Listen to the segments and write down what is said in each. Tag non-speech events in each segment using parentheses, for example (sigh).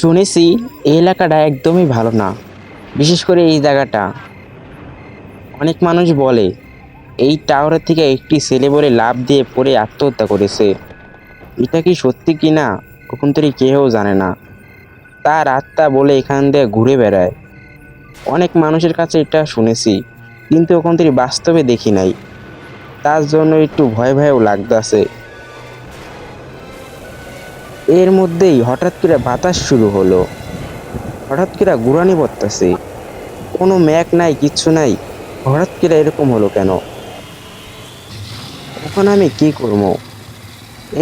শুনেছি এই এলাকাটা একদমই ভালো না। বিশেষ করে এই জায়গাটা। অনেক মানুষ বলে, এই টাওয়ারের থেকে একটি ছেলে বলে লাভ দিয়ে পড়ে আত্মহত্যা করেছে। এটা কি সত্যি কি না কখন থেকে কেউ জানে না। তার আত্মা বলে এখান দিয়ে ঘুরে বেড়ায়। অনেক মানুষের কাছে এটা শুনেছি, কিন্তু ওখান থেকে বাস্তবে দেখি নাই। তার জন্য একটু ভয় ভয়ও লাগতেছে। এর মধ্যেই হঠাৎ করে বাতাস শুরু হলো। হঠাৎ করে গুড়ানি পড়তেছে কোনো ম্যাক নাই, কিচ্ছু নাই। হঠাৎ করে এরকম হলো কেন? এখন আমি কি করব?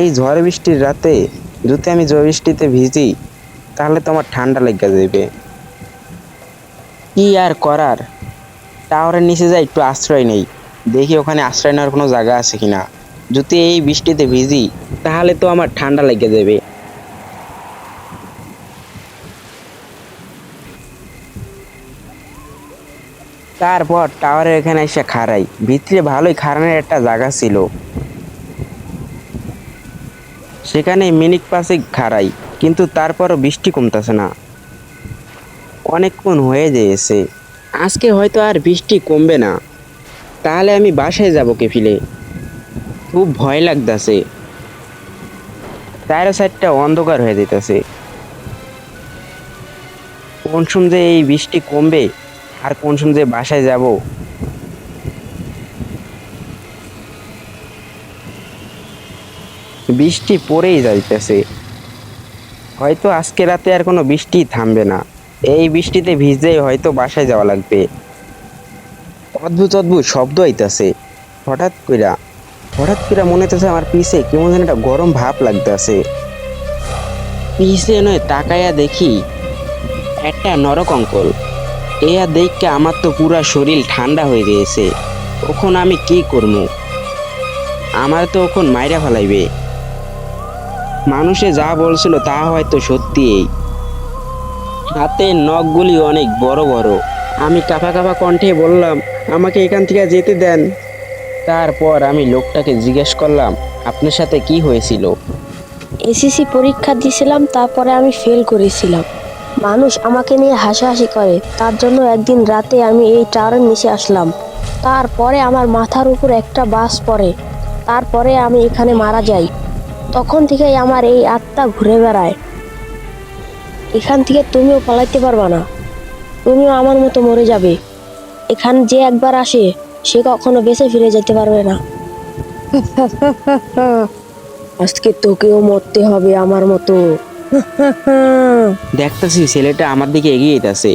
এই ঝড় বৃষ্টির রাতে যদি আমি ঝড় বৃষ্টিতে ভিজি, তাহলে তো আমার ঠান্ডা লেগে যাবে কি আর করার? টাওয়ারের নিচে যাই, একটু আশ্রয় নেই। দেখি ওখানে আশ্রয় নেওয়ার কোনো জায়গা আছে কিনা। যদি এই বৃষ্টিতে ভিজি, তাহলে তো আমার ঠান্ডা লেগে যাবে তারপর টাওয়ারের এখানে এসে খাড়াই। ভিতরে ভালোই খাড়ানোর একটা জায়গা ছিল। সেখানে মিনিট পাশে খাড়াই, কিন্তু তারপরও বৃষ্টি কমতেছে না। অনেকক্ষণ হয়ে যেয়েছে আজকে হয়তো আর বৃষ্টি কমবে না। তাহলে আমি বাসায় যাব কেফিলে। খুব ভয় লাগতেছে। চারো সাইডটা অন্ধকার হয়ে যেতেছে। কোন সময় এই বৃষ্টি কমবে আর কোন সময় যে বাসায় যাব? বৃষ্টি পড়েই যাইতেছে। হয়তো আজকে রাতে আর কোনো বৃষ্টি থামবে না। এই বৃষ্টিতে ভিজেই হয়তো বাসায় যাওয়া লাগবে। অদ্ভুত অদ্ভুত শব্দ আইতাছে। হঠাৎ কইরা, হঠাৎ করে মনে হইতেছে আমার পিছে কেমন যেন একটা গরম ভাব লাগতেছে। পিছে নয় তাকাইয়া দেখি একটা নরকঙ্কল এয়া দেখকে আমার তো পুরা শরীর ঠান্ডা হয়ে গিয়েছে। ওখন আমি কি করব আমার তো ওখন মাইরা ফেলাইবে। মানুষে যা বলছিল তা হয়তো সত্যিই হাতের নখগুলি অনেক বড় বড়। আমি কাঁপা কাঁপা কণ্ঠে বললাম, আমাকে এখান থেকে যেতে দেন। তারপর আমি লোকটাকে জিজ্ঞেস করলাম, আপনার সাথে কি হয়েছিল? এসএসসি পরীক্ষা দিয়েছিলাম তারপরে আমি ফেল করেছিলাম। মানুষ আমাকে নিয়ে হাসাহাসি করে। তার জন্য একদিন রাতে আমি এই টাওয়ারের নিচে আসলাম। তারপরে আমার মাথার উপর একটা বাস পড়ে। তারপরে আমি এখানে মারা যাই। তখন থেকেই আমার এই আত্মা ঘুরে বেড়ায়। এখান থেকে তুমিও পালাইতে পারবা না। তুমিও আমার মতো মরে যাবে। এখান যে একবার আসে, সে কখনো বেঁচে ফিরে যেতে পারবে না। (laughs) আজকে তোকেও মরতে হবে আমার মতো। দেখতেছি ছেলেটা আমার দিকে এগিয়ে যেতেছে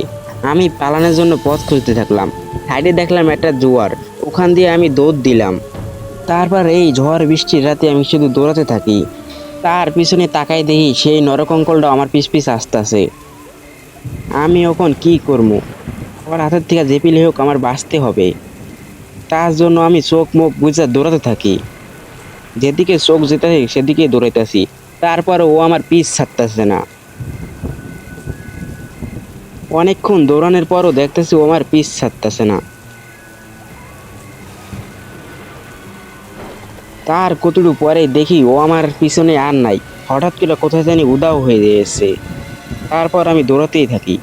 আমি পালানোর জন্য পথ খুঁজতে থাকলাম। সাইডে দেখলাম একটা জোয়ার। ওখান দিয়ে আমি দৌড় দিলাম। তারপর এই ঝড় বৃষ্টির রাতে আমি শুধু দৌড়াতে থাকি। তার পিছনে তাকাই দেখি সেই নরকঙ্কলটা আমার পিছ পিছ আসতেছে। আমি এখন কি করব আমার হাতের থেকে জেপিলে হোক আমার বাঁচতে হবে। তার জন্য আমি চোখ মুখ বুঝে দৌড়াতে থাকি। যেদিকে চোখ যেতে সেদিকে দৌড়াইতেছি। তারপর ও আমার পিস ছাড়তেছে না। অনেকক্ষণ দৌড়ানোর পরও দেখতেছি ও আমার পিস ছাড়তেছে না। তার কতটুকু পরে দেখি ও আমার পিছনে আর নাই। হঠাৎ করে কোথায় জানি উদাও হয়ে গিয়েছে তারপর আমি দৌড়াতেই থাকি।